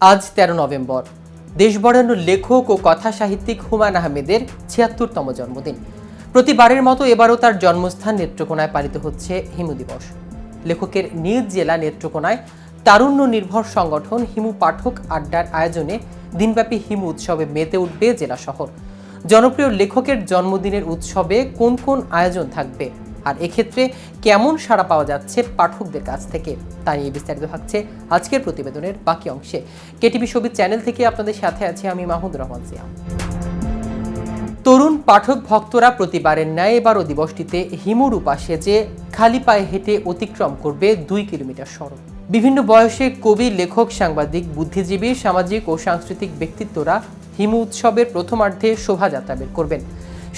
আজ তেরো নভেম্বর। দেশ বরেণ্য লেখক ও কথা সাহিত্যিক হুমায়ুন আহমেদের ছিয়াত্তরতম জন্মদিন। প্রতিবারের মতো এবারও তার জন্মস্থান নেত্রকোনায় পালিত হচ্ছে হিমু দিবস। লেখকের নিজ জেলা নেত্রকোনায় তারুণ্য নির্ভর সংগঠন হিমু পাঠক আড্ডার আয়োজনে দিনব্যাপী হিমু উৎসবে মেতে উঠবে জেলা শহর। জনপ্রিয় লেখকের জন্মদিনের উৎসবে কোন কোন আয়োজন থাকবে আর এক্ষেত্রে কেমন সাড়া পাওয়া যাচ্ছে পাঠকদের কাছ থেকে? তা নিয়ে বিস্তারিত থাকছে আজকের প্রতিবেদনের বাকি অংশে। কেটিভি ছবির চ্যানেল থেকে আপনাদের সাথে আছি আমি মাহমুদ রহমান সিয়াম তরুণ পাঠক ভক্তরা প্রতিবারের ন্যায় এবারও দিবসটিতে হিমুরূপা যে খালি পায়ে হেঁটে অতিক্রম করবে দুই কিলোমিটার সড়ক। বিভিন্ন বয়সে কবি, লেখক, সাংবাদিক, বুদ্ধিজীবী, সামাজিক ও সাংস্কৃতিক ব্যক্তিত্বরা হিমু উৎসবের প্রথমার্ধে শোভাযাত্রা বের করবেন।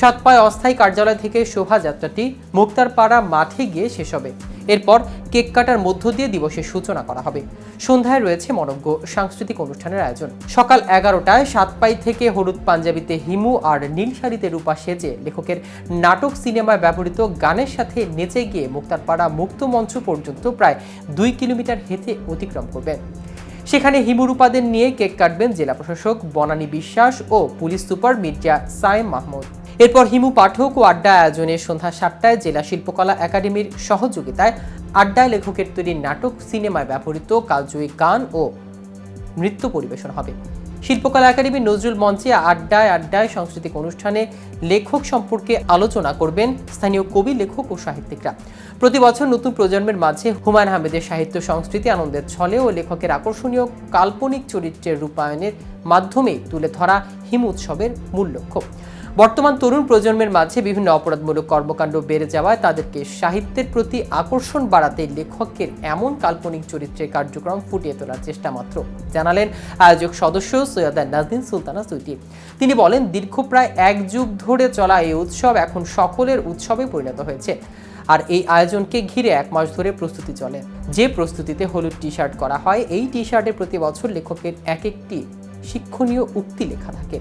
সাতপায় অস্থায়ী কার্যালয় থেকে শোভাযাত্রাটি মুক্তারপাড়া মাঠে গিয়ে শেষ হবে। এরপর কেক কাটার মধ্য দিয়ে দিবসের সূচনা করা হবে। সন্ধ্যায় রয়েছে মনজ্ঞ সাংস্কৃতিক অনুষ্ঠানের আয়োজন। সকাল এগারোটায় সাতপাই থেকে হলুদ পাঞ্জাবিতে হিমু আর নীল শাড়িতে রূপা সেজে লেখকের নাটক সিনেমায় ব্যবহৃত গানের সাথে নেচে গিয়ে মুক্তারপাড়া মুক্ত মঞ্চ পর্যন্ত প্রায় দুই কিলোমিটার হেঁটে অতিক্রম করবেন। সেখানে হিমুরূপাদের নিয়ে কেক কাটবেন জেলা প্রশাসক বনানী বিশ্বাস ও পুলিশ সুপার মির্জা সায়েম মাহমুদ। এরপর হিমু পাঠক ও আড্ডা আয়োজনে সন্ধ্যা সাতটায় জেলা শিল্পকলা একাডেমির সহযোগিতায় আড্ডায় লেখকের তৈরি নাটক সিনেমায় ব্যবহৃত কালজয়ী গান ও নৃত্য পরিবেশন হবে। শিল্পকলা একাডেমি নজরুল মঞ্চে আড্ডায় আড্ডায় সাংস্কৃতিক অনুষ্ঠানে লেখক সম্পর্কে আলোচনা করবেন স্থানীয় কবি, লেখক ও সাহিত্যিকরা। প্রতি বছর নতুন প্রজন্মের মাঝে হুমায়ুন আহমেদের সাহিত্য সংস্কৃতি আনন্দের ছলে ও লেখকের আকর্ষণীয় কাল্পনিক চরিত্রের রূপায়ণের মাধ্যমে তুলে ধরা হিম উৎসবের মূল লক্ষ্য। বর্তমান তরুণ প্রজন্মের মাঝে বিভিন্ন অপরাধমূলক কর্মকাণ্ড বেড়ে যাওয়ায় তাদেরকে সাহিত্যের প্রতি আকর্ষণ বাড়াতে লেখকের এমন কাল্পনিক চরিত্রের কার্যক্রম ফুটিয়ে তোলার চেষ্টা মাত্র, জানালেন আয়োজক সদস্য সৈয়দা নাজদিন সুলতানা সুইটি। তিনি বলেন, দীর্ঘ প্রায় এক যুগ ধরে চলা এই উৎসব এখন সকলের উৎসবে পরিণত হয়েছে। আর এই আয়োজনকে ঘিরে এক মাস ধরে প্রস্তুতি চলে। যে প্রস্তুতিতে হলুদ টি শার্ট করা হয়, এই টি শার্টে প্রতি বছর লেখকের এক একটি শিক্ষণীয় উক্তি লেখা থাকে।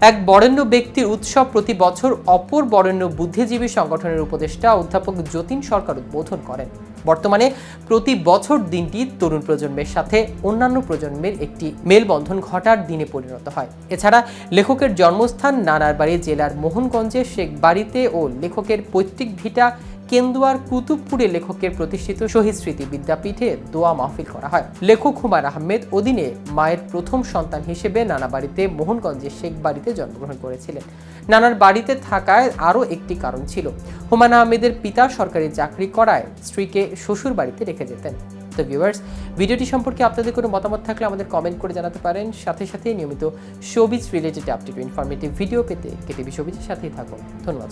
এক বরেণ্য ব্যক্তির উৎসব প্রতি বছর অপর বরেণ্য বুদ্ধিজীবী সংগঠনের উপদেষ্টা অধ্যাপক যতীন সরকার উদ্বোধন করেন। বর্তমানে প্রতি বছর দিনটি তরুণ প্রজন্মের সাথে অন্যান্য প্রজন্মের একটি মেলবন্ধন ঘটার দিনে পরিণত হয়। এছাড়া লেখকের জন্মস্থান নানারবাড়ি জেলার মোহনগঞ্জের শেখ বাড়িতে ও লেখকের পৈতৃক ভিটা কেন্দুয়ার কুতুবপুরে লেখকের প্রতিষ্ঠিত শহীদ স্মৃতি বিদ্যাপীঠে দোয়া মাহফিল করা হয়। লেখক হুমায়ুন আহমেদ অধীনে মায়ের প্রথম সন্তান হিসেবে নানা বাড়িতে মোহনগঞ্জের শেখ বাড়িতে জন্মগ্রহণ করেছিলেন। নানার বাড়িতে থাকায় আরও একটি কারণ ছিল। হুমায়ুন আহমেদের পিতা সরকারি চাকরি করায় স্ত্রীকে শ্বশুর বাড়িতে রেখে যেতেন। তো ভিউয়ার্স ভিডিওটি সম্পর্কে আপনাদের কোনো মতামত থাকলে আমাদের কমেন্ট করে জানাতে পারেন। সাথে সাথে নিয়মিত showbiz related update informative video পেতে কেটিভি শোবিজের সাথেই থাকুন। ধন্যবাদ